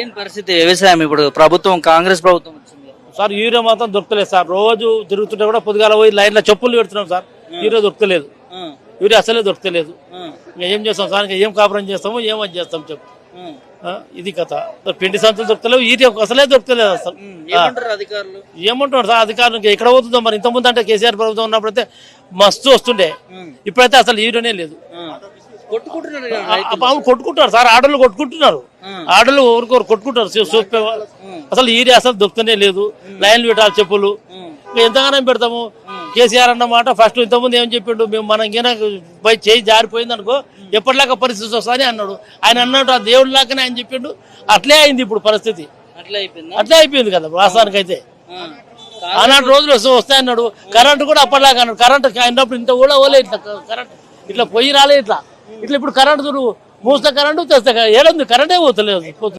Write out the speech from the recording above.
ఏం పరిస్థితి? వ్యవసాయం ఇప్పుడు ప్రభుత్వం కాంగ్రెస్ ప్రభుత్వం వచ్చింది. సార్ యూరియా మాత్రం దొరకలేదు సార్. రోజు తిరుగుతుంటే కూడా పొద్దుగాల పోయి లైన్లో చెప్పులు పెడుతున్నాం సార్. యూరియా దొరకలేదు. యూరియా అసలే దొరకలేదు. ఏం చేస్తాం సార్? ఏం కాపురం చేస్తాము ఏమని చేస్తాం చెప్పు. ఇది కథ. పిండి సంచులు దొరకలేవు యూరియా అసలే దొరకలేదు అసలు. ఏమంటున్నారు సార్? అధికారులు ఎక్కడ పోతుందో మరి ఇంతకుముందు అంటే కేసీఆర్ ప్రభుత్వం ఉన్నప్పుడైతే మస్తు వస్తుండే. ఇప్పుడైతే అసలు యూరియానే లేదు. కొట్టుకుంటున్నారు కొట్టుకుంటారు సార్ ఆడలు కొట్టుకుంటున్నారు. ఆ. ఆడలు ఊరుకోరు కొట్టుకుంటారు. అసలు యూరియా అసలు దొరుకుతూనే లేదు. లైన్లు పెట్టాలి చెప్పులు. ఎంతగానో పెడతాము. కేసీఆర్ అన్నమాట ఫస్ట్ ఇంతకుముందు ఏం చెప్పిండు? మేము మనం గిన పోయి చేయి జారిపోయింది అనుకో ఎప్పటిలాగా పరిస్థితి వస్తుంది అన్నాడు. ఆయన అన్నాడు ఆ దేవుడి లాగానే ఆయన చెప్పిండు. అట్లే అయింది ఇప్పుడు పరిస్థితి. అట్లా అయిపోయిందా? అట్లే అయిపోయింది కదా వాస్తవానికి అయితే. ఆనాటి రోజులు వస్తూ వస్తాయి అన్నాడు. కరెంట్ కూడా అప్పటిలాగా అన్నాడు. కరెంట్ అయినప్పుడు ఇంత కూడా ఓలే ఇట్లా. కరెంట్ ఇట్లా పొయ్యి రాలే ఇట్లా. ఇట్లా ఇప్పుడు కరెంటు చూడు మూస్తే కరెంటు తెస్తే ఏడంది? కరెంటే పోతలేదు.